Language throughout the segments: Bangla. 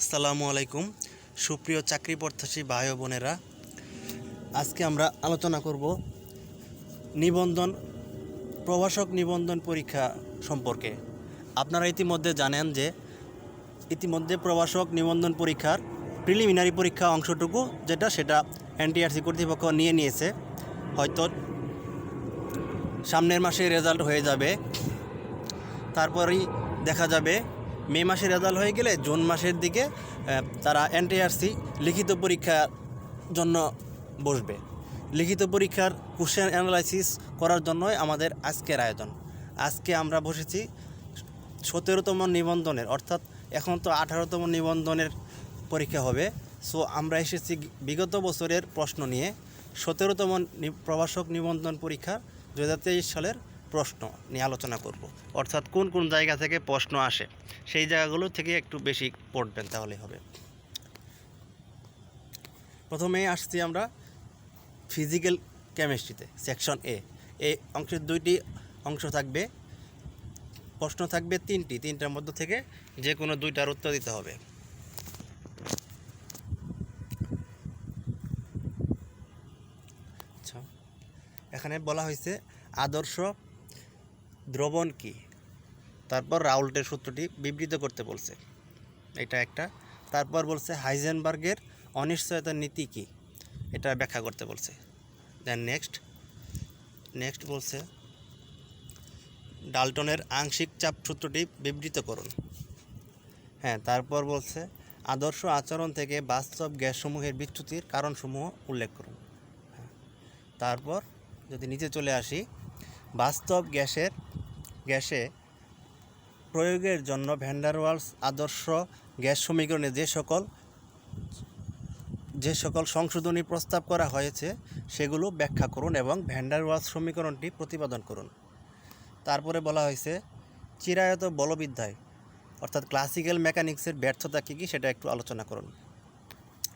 আসসালামু আলাইকুম। সুপ্রিয় চাকরি প্রত্যাশী ভাই বোনেরা, আজকে আমরা আলোচনা করব নিবন্ধন, প্রভাষক নিবন্ধন পরীক্ষা সম্পর্কে। আপনারা ইতিমধ্যে জানেন যে ইতিমধ্যে প্রভাষক নিবন্ধন পরীক্ষার প্রিলিমিনারি পরীক্ষা অংশটুকু যেটা সেটা এনটিআরসি কর্তৃপক্ষ নিয়ে নিয়েছে। হয়তো সামনের মাসে রেজাল্ট হয়ে যাবে। তারপরেই দেখা যাবে মে মাসে রেজাল্ট হয়ে গেলে জুন মাসের দিকে তারা এনটিআরসি লিখিত পরীক্ষার জন্য বসবে। লিখিত পরীক্ষার কোশ্চেন অ্যানালাইসিস করার জন্যই আমাদের আজকের আয়োজন। আজকে আমরা বসেছি সতেরোতম নিবন্ধনের, অর্থাৎ এখন তো আঠারোতম নিবন্ধনের পরীক্ষা হবে। সো আমরা এসেছি বিগত বছরের প্রশ্ন নিয়ে। সতেরোতম প্রভাষক নিবন্ধন পরীক্ষা দু হাজার তেইশ সালের প্রশ্ন নিয়ে আলোচনা করব। অর্থাৎ কোন কোন জায়গা থেকে প্রশ্ন আসে, সেই জায়গাগুলো থেকে একটু বেশি পড়বেন তাহলে হবে। প্রথমে আসছি আমরা ফিজিক্যাল কেমিস্ট্রিতে সেকশন এ এই অংশের দুইটি অংশ থাকবে, প্রশ্ন থাকবে তিনটি, তিনটার মধ্য থেকে যে কোনো দুইটার উত্তর দিতে হবে। আচ্ছা এখানে বলা হয়েছে আদর্শ দ্রবণ কি? তারপর রাউল্টের সূত্রটি বিবৃত করতে বলছে। এটা একটা। তারপর বলছে হাইজেনবার্গের অনিশ্চয়তার নীতি কি? এটা ব্যাখ্যা করতে বলছে। দেন নেক্সট নেক্সট বলছে ডাল্টনের আংশিক চাপ সূত্রটি বিবৃত করুন। হ্যাঁ তারপর বলছে আদর্শ আচরণ থেকে বাস্তব গ্যাসসমূহের বিচ্যুতির কারণসমূহ উল্লেখ করুন। হ্যাঁ। তারপর যদি নিচে চলে আসি, বাস্তব গ্যাসের গ্যাসে প্রয়োগের জন্য ভ্যান্ডারওয়ালস আদর্শ গ্যাস সমীকরণে যে সকল যে সকল সংশোধনী প্রস্তাব করা হয়েছে, সেগুলো ব্যাখ্যা করুন এবং ভ্যান্ডারওয়ালস সমীকরণটি প্রতিপাদন করুন। তারপরে বলা হয়েছে, চিরায়ত বলবিদ্যায়, অর্থাৎ ক্লাসিক্যাল মেকানিক্সের ব্যর্থতা কী কী সেটা একটু আলোচনা করুন।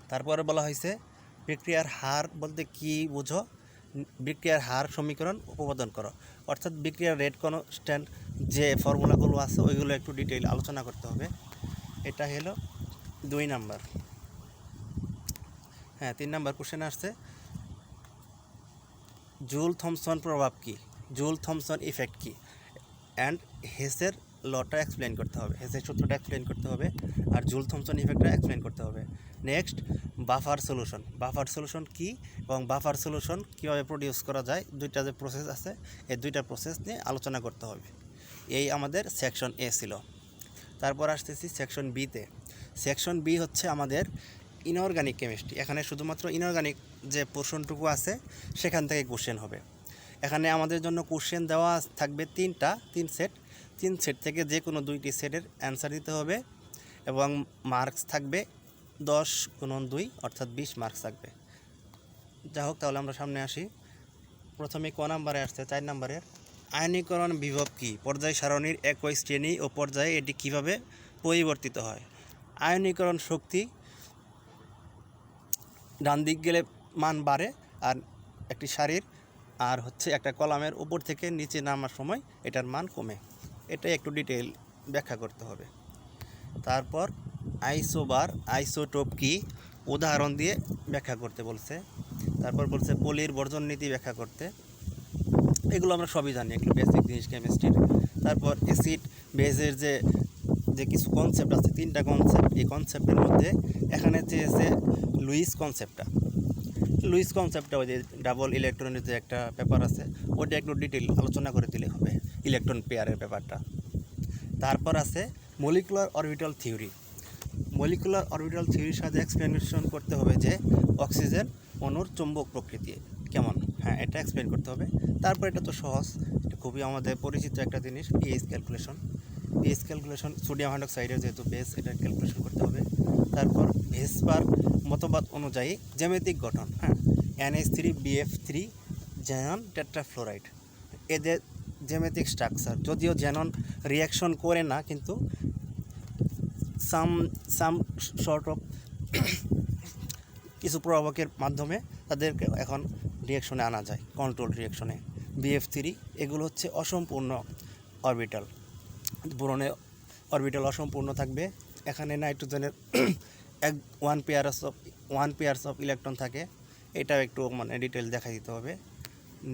তারপরে বলা হয়েছে, বিক্রিয়ার হার বলতে কি বুঝো? বিক্রিয়ার হার সমীকরণ উপপাদন করো। অর্থাৎ বিক্রিয়ার রেট কনস্ট্যান্ট যে ফর্মুলাগুলো আছে, ওইগুলো একটু ডিটেইল আলোচনা করতে হবে। এটা হলো দুই নাম্বার। হ্যাঁ তিন নাম্বার কোশ্চেন আসছে, জুল থমসন প্রভাব কি? জুল থমসন ইফেক্ট কি? অ্যান্ড হেসের লটা এক্সপ্লেন করতে হবে, হেসের সূত্রটা এক্সপ্লেন করতে হবে আর জুল থমসন ইফেক্টটা এক্সপ্লেন করতে হবে। Next buffer solution buffer solution কি এবং বাফার সলিউশন কীভাবে প্রডিউস করা যায়? দুইটা যে প্রসেস আছে, এই দুইটা প্রসেস নিয়ে আলোচনা করতে হবে। এই আমাদের সেকশন এ ছিল। তারপর আসতেছি সেকশন বিতে সেকশন বি হচ্ছে আমাদের ইনঅর্গানিক কেমিস্ট্রি এখানে শুধুমাত্র ইনঅর্গানিক যে পোর্শনটুকু আছে, সেখান থেকে কোশ্চেন হবে। এখানে আমাদের জন্য কোশ্চেন দেওয়া থাকবে তিনটা, তিন সেট তিন সেট থেকে যে কোনো দুইটি সেটের অ্যান্সার দিতে হবে এবং মার্কস থাকবে দশ গুণন দুই, অর্থাৎ বিশ মার্কস থাকবে। যা হোক, তাহলে আমরা সামনে আসি। প্রথমে ক নাম্বারে আসছে? চার নাম্বারের আয়নীকরণ বিভব কী? পর্যায় সারণীর একই শ্রেণি ও পর্যায়ে এটি কীভাবে পরিবর্তিত হয়? আয়নীকরণ শক্তি ডান দিক গেলে মান বাড়ে আর একটি শাড়ির আর হচ্ছে একটা কলামের উপর থেকে নিচে নামার সময় এটার মান কমে। এটাই একটু ডিটেল ব্যাখ্যা করতে হবে। তারপর আইসোবার আইসোটোপ কি উদাহরণ দিয়ে ব্যাখ্যা করতে বলছে। তারপর বলছে পলির বর্জন নীতি ব্যাখ্যা করতে। এগুলো আমরা সবই জানি এগুলো বেসিক জিনিস কেমিস্ট্রির তারপর অ্যাসিড বেজের যে যে কিছু কনসেপ্ট আছে, তিনটা কনসেপ্ট এই কনসেপ্টের মধ্যে এখানে চেয়েছে লুইস কনসেপ্টটা লুইস কনসেপ্টটা ওই যে ডাবল ইলেকট্রনের যে একটা পেপার আছে ওটা একটু ডিটেল আলোচনা করে দিলে হবে। ইলেকট্রন পেয়ারের ব্যাপারটা। তারপর আছে molecular orbital theory molecular orbital থিওরির সাথে এক্সপ্লেনেশন করতে হবে যে অক্সিজেন অণুর চুম্বক প্রকৃতি কেমন? হ্যাঁ এটা এক্সপ্লেন করতে হবে। তারপর এটা তো সহজ। এটা খুবই আমাদের পরিচিত একটা জিনিস pH calculation pH calculation sodium হাইড্রোক্সাইডের যেহেতু বেস এটা ক্যালকুলেশন করতে হবে। তারপর ভেসপার মতবাদ অনুযায়ী জ্যামিতিক গঠন। হ্যাঁ NS three BF three xenon tetrafluoride. এদের জ্যামিতিক স্ট্রাকচার যদিও জ্যানন রিয়াকশন করে না, কিন্তু সাম সাম শর্ট অফ কিছু প্রভাবকের মাধ্যমে তাদেরকে এখন রিয়াকশনে আনা যায় কন্ট্রোল রিয়াকশনে বিএফ থ্রি এগুলো হচ্ছে অসম্পূর্ণ অরবিটাল বোরনে অরবিটাল অসম্পূর্ণ থাকবে। এখানে নাইট্রোজেনের এক lone pairs of lone pairs of electron থাকে। এটাও একটু মানে ডিটেল দেখা দিতে হবে।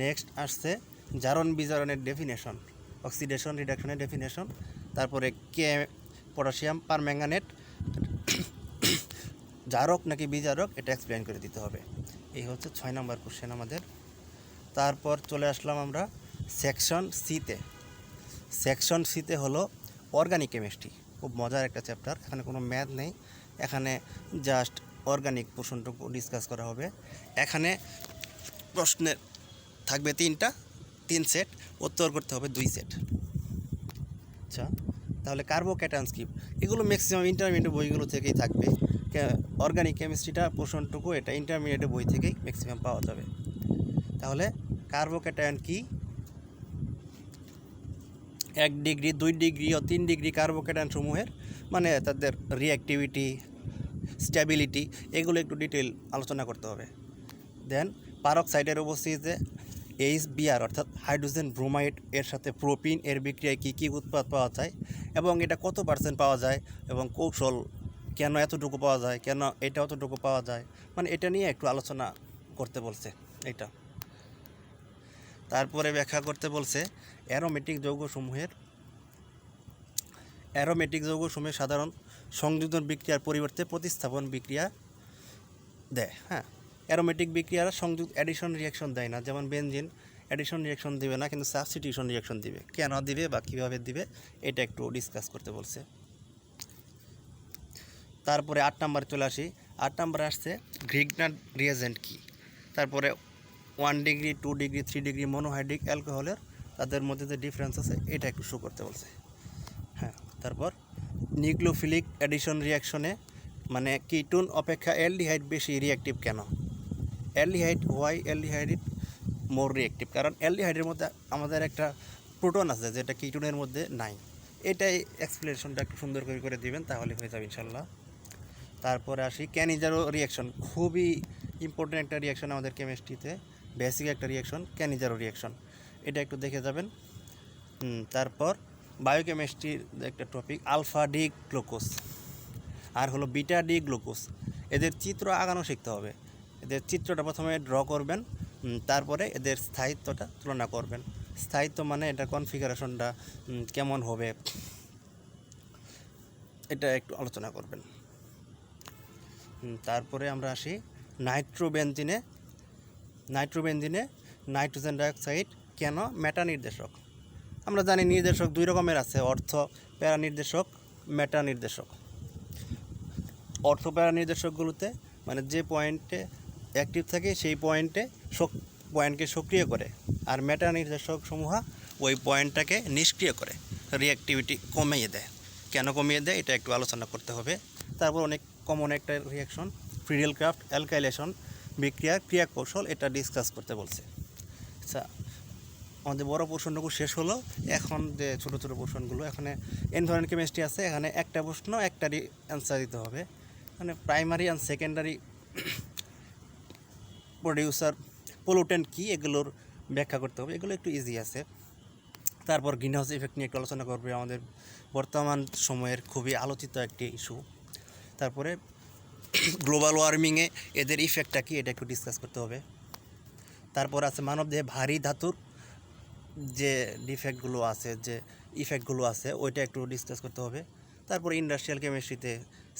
নেক্সট আসছে জারণ বিজারণের ডেফিনেশন অক্সিডেশন রিডাকশনের ডেফিনেশন তারপরে কে পটাশিয়াম পারম্যাঙ্গানেট জারক নাকি বিজারক, এটা এক্সপ্লেন করে দিতে হবে। এই হচ্ছে ছয় নম্বর কোশ্চেন আমাদের। তারপর চলে আসলাম আমরা সেকশন সিতে সেকশন সিতে হলো অর্গানিক কেমিস্ট্রি খুব মজার একটা চ্যাপ্টার এখানে কোনো ম্যাথ নেই। এখানে জাস্ট অর্গানিক পোর্শনটুকু ডিসকাস করা হবে। এখানে প্রশ্নের থাকবে তিনটা। তিন সেট উত্তর করতে হবে দুই সেট আচ্ছা তাহলে কার্বোক্যাটান্স কি? এগুলো ম্যাক্সিমাম ইন্টারমিডিয়েট বইগুলো থেকেই থাকবে। অর্গানিক কেমিস্ট্রিটা পোর্শনটুকু এটা ইন্টারমিডিয়েট বই থেকেই ম্যাক্সিমাম পাওয়া যাবে। তাহলে কার্বোক্যাটায়ন কি? এক ডিগ্রি, দুই ডিগ্রি ও তিন ডিগ্রি কার্বোক্যাটায়ন সমূহের মানে তাদের রিঅ্যাক্টিভিটি স্ট্যাবিলিটি এগুলো একটু ডিটেল আলোচনা করতে হবে। দেন পারক্সাইডের উপস্থিতিতে এইচ বিআর অর্থাৎ হাইড্রোজেন ব্রোমাইড এর সাথে প্রোপিন এর বিক্রিয়ায় কী কী উৎপাদ পাওয়া যায় এবং এটা কত পার্সেন্ট পাওয়া যায় এবং কৌশল কেন এতটুকু পাওয়া যায়, কেন এটা অতটুকু পাওয়া যায় মানে এটা নিয়ে একটু আলোচনা করতে বলছে এটা তারপরে ব্যাখ্যা করতে বলছে অ্যারোমেটিক যৌগসমূহের অ্যারোমেটিক যৌগসমূহের সাধারণ সংযোজন বিক্রিয়ার পরিবর্তে প্রতিস্থাপন বিক্রিয়া দেয় হ্যাঁ। অ্যারোমেটিক বিক্রিয়ার সংযুক্ত অ্যাডিশন রিয়াকশন দেয় না। যেমন বেনজিন অ্যাডিশন রিয়াকশন দিবে না, কিন্তু সাবস্টিটিউশন রিয়াকশন দিবে। কেন দিবে বা কীভাবে দিবে, এটা একটু ডিসকাস করতে বলছে। তারপরে আট নাম্বার চলে আসি। আট নাম্বারে আসছে গ্রিগনার রিয়েজেন্ট কি? তারপরে one degree two degree three degree monohydric অ্যালকোহলের তাদের মধ্যে যে ডিফারেন্স আছে, এটা একটু শো করতে বলছে। হ্যাঁ তারপর নিউক্লোফিলিক অ্যাডিশন রিয়াকশনে মানে কিটুন অপেক্ষা অ্যালডিহাইড বেশি রিয়াক্টিভ কেন? Aldehyde why aldehyde more reactive কারণ অ্যালডিহাইডের মধ্যে আমাদের একটা প্রোটন আছে, যেটা কিটুনের মধ্যে নাই। এটাই এক্সপ্লেনেশনটা একটু সুন্দর করে করে দিবেন, তাহলে হয়ে যাবে ইনশাল্লাহ। তারপরে আসি ক্যানিজারো রিয়াকশন খুবই ইম্পর্টেন্ট একটা রিয়াকশন আমাদের কেমিস্ট্রিতে বেসিক একটা রিয়াকশন ক্যানিজারো রিয়াকশন এটা একটু দেখে যাবেন। তারপর বায়োকেমিস্ট্রির একটা টপিক আলফা ডি গ্লুকোজ আর হলো বিটা ডি গ্লুকোজ এদের চিত্র আগানো শিখতে হবে। এদের চিত্রটা প্রথমে ড্র করবেন তারপরে এদের স্থায়িত্বটা তুলনা করবেন। স্থায়িত্ব মানে এটা কনফিগারেশনটা কেমন হবে, এটা একটু আলোচনা করবেন। তারপরে আমরা আসি নাইট্রোবেনজিনে। নাইট্রোবেনজিনে নাইট্রোজেন ডাইঅক্সাইড কেন মেটা নির্দেশক আমরা জানি নির্দেশক দুই রকমের আছে, অর্থ প্যারা নির্দেশক মেটা নির্দেশক অর্থ প্যারা নির্দেশকগুলোতে মানে যে পয়েন্টে অ্যাক্টিভ থাকে, সেই পয়েন্টে পয়েন্টকে সক্রিয় করে। আর মেটা নির্দেশক সমূহ ওই পয়েন্টটাকে নিষ্ক্রিয় করে রিঅ্যাক্টিভিটি কমিয়ে দেয়। কেন কমিয়ে দেয়? এটা একটু আলোচনা করতে হবে। তারপর অনেক কমন একটা রিয়াকশন ফ্রিডেল ক্রাফট অ্যালকাইলেশন বিক্রিয়া ক্রিয়া কৌশল এটা ডিসকাস করতে বলছে। আচ্ছা আমাদের বড় পোর্শনটুকু শেষ হলো। এখন যে ছোটো ছোটো পোর্শনগুলো, এখানে এনভায়রনমেন্ট কেমিস্ট্রি আছে, এখানে একটা প্রশ্ন, একটারই অ্যান্সার দিতে হবে। মানে primary and secondary producer pollutant কী এগুলোর ব্যাখ্যা করতে হবে। এগুলো একটু ইজি আছে। তারপর গ্রিন হাউস ইফেক্ট নিয়ে একটু আলোচনা করবে আমাদের। বর্তমান সময়ের খুবই আলোচিত একটি ইস্যু তারপরে গ্লোবাল ওয়ার্মিংয়ে এদের ইফেক্টটা কি এটা একটু ডিসকাস করতে হবে। তারপর আছে মানবদেহে ভারী ধাতুর যে ডিফেক্টগুলো আছে, যে ইফেক্টগুলো আছে, ওইটা একটু ডিসকাস করতে হবে। তারপর ইন্ডাস্ট্রিয়াল কেমিস্ট্রিতে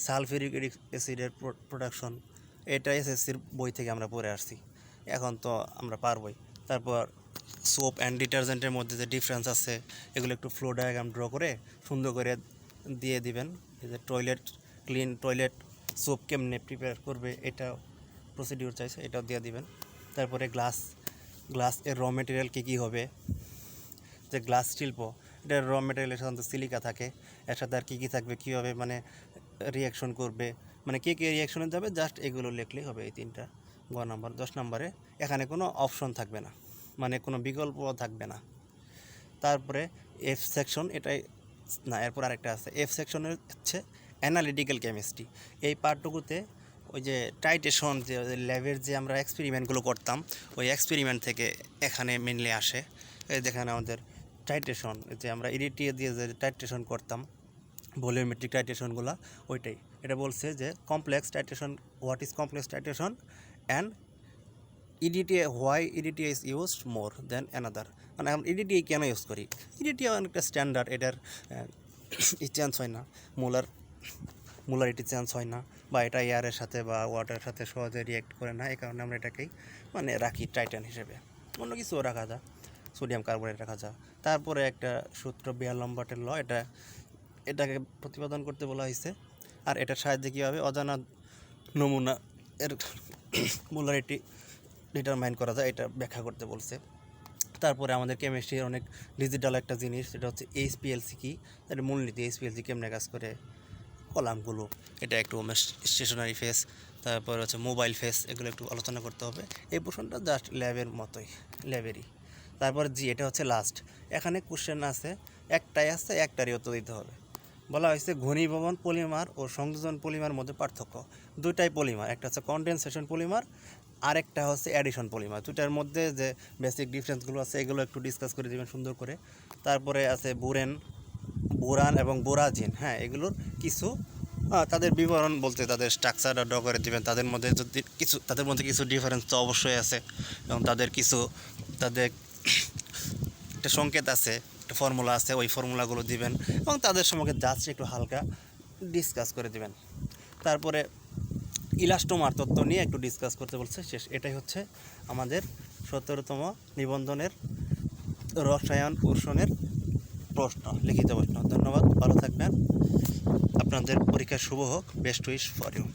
সালফিউরিক অ্যাসিডের প্রোডাকশন এটা এসএসসির বই থেকে আমরা পড়ে আসছি। এখন তো আমরা পারবই। তারপর সোপ অ্যান্ড ডিটারজেন্টের মধ্যে যে ডিফারেন্স আছে, এগুলো একটু ফ্লো ডায়াগ্রাম ড্র করে সুন্দর করে দিয়ে দিবেন। এই যে টয়লেট ক্লিন টয়লেট সোপ কেমনে প্রিপেয়ার করবে এটা প্রসিডিউর চাইছে, এটাও দিয়ে দিবেন। তারপরে গ্লাস গ্লাস এর র মেটেরিয়াল কী কী হবে? যে গ্লাস শিল্প, এটার র মেটেরিয়ালের সাধারণত সিলিকা থাকে, এর সাথে আর কী কী থাকবে, কীভাবে মানে রিয়াকশন করবে মানে কে কে রিয়াকশনে যাবে জাস্ট এগুলো লিখলেই হবে এই তিনটা, গ নাম্বার, দশ নম্বরে। এখানে কোনো অপশন থাকবে না মানে কোনো বিকল্প থাকবে না। তারপরে এফ সেকশন এটাই, না, এরপর আরেকটা আছে। এফ সেকশনের হচ্ছে অ্যানালিটিক্যাল কেমিস্ট্রি এই পার্টটুকুতে ওই যে টাইটেশন যে ল্যাবের যে আমরা এক্সপেরিমেন্টগুলো করতাম, ওই এক্সপেরিমেন্ট থেকে এখানে মেনলি আসে। দেখেন আমাদের টাইটেশন যে আমরা ইরিটিয়ে দিয়ে যে টাইটেশন করতাম ভলিওমেট্রিক টাইটেশনগুলো ওইটাই। এটা বলছে যে complex titration what is complex titration and EDTA why EDTA is used more then another মানে আমরা ইডিটিএ কেন ইউজ করি? ইডিটিএ অনেকটা স্ট্যান্ডার্ড এটার চেঞ্জ হয় না। মুলার মুলারিটি চেঞ্জ হয় না, বা এটা এয়ারের সাথে বা ওয়াটারের সাথে সহজে রিয়েক্ট করে না, এই কারণে আমরা এটাকেই মানে রাখি টাইটান হিসেবে। অন্য কিছুও রাখা যায় সোডিয়াম কার্বোনেট রাখা যায়। তারপরে একটা সূত্র বিয়ার লম্বাটের ল, এটা, এটাকে প্রতিপাদন করতে বলা হয়েছে। আর এটার সাহায্যে কীভাবে অজানা নমুনা এর মুলারিটি ডিটারমাইন করা যায়, এটা ব্যাখ্যা করতে বলছে। তারপরে আমাদের কেমিস্ট্রির অনেক ডিজিটাল একটা জিনিস, সেটা হচ্ছে এইচপিএলসি কি, এর মূলনীতি এইচপিএলসি কেমনে কাজ করে, কলামগুলো, এটা একটু স্টেশনারি ফেস তারপর হচ্ছে মোবাইল ফেস এগুলো একটু আলোচনা করতে হবে। এই পোর্শনটা জাস্ট ল্যাবের মতোই ল্যাবেরই তারপর জি, এটা হচ্ছে লাস্ট এখানে কোশ্চেন আছে, একটাই আছে, একটারই উত্তর দিতে হবে। বলা হয়েছে ঘনীভবন পলিমার ও সংযোজন পলিমার মধ্যে পার্থক্য। দুইটাই পলিমার, একটা হচ্ছে কনডেনসেশন পলিমার, আরেকটা হচ্ছে অ্যাডিশন পলিমার। দুইটার মধ্যে যে বেসিক ডিফারেন্সগুলো আছে, এগুলো একটু ডিসকাস করে দেবেন সুন্দর করে। তারপরে আছে বুরেন, বোরান এবং বোরাজিন হ্যাঁ এগুলোর কিছু তাদের বিবরণ বলতে তাদের স্ট্রাকচারটা ড্র করে দিবেন। তাদের মধ্যে যদি কিছু, তাদের মধ্যে কিছু ডিফারেন্স তো অবশ্যই আছে। এবং তাদের কিছু, তাদের একটা সংকেত আছে একটা ফর্মুলা আছে, ওই ফর্মুলাগুলো দিবেন এবং তাদের সম্পর্কে জাস্ট একটু হালকা ডিসকাস করে দিবেন। তারপরে ইলাস্টোমার তত্ত্ব নিয়ে একটু ডিসকাস করতে বলছে। শেষ, এটাই হচ্ছে আমাদের সতেরোতম নিবন্ধনের রসায়ন পোষণের প্রশ্ন, লিখিত প্রশ্ন। ধন্যবাদ, ভালো থাকবেন। আপনাদের পরীক্ষা শুভ হোক বেস্ট উইশ ফর ইউ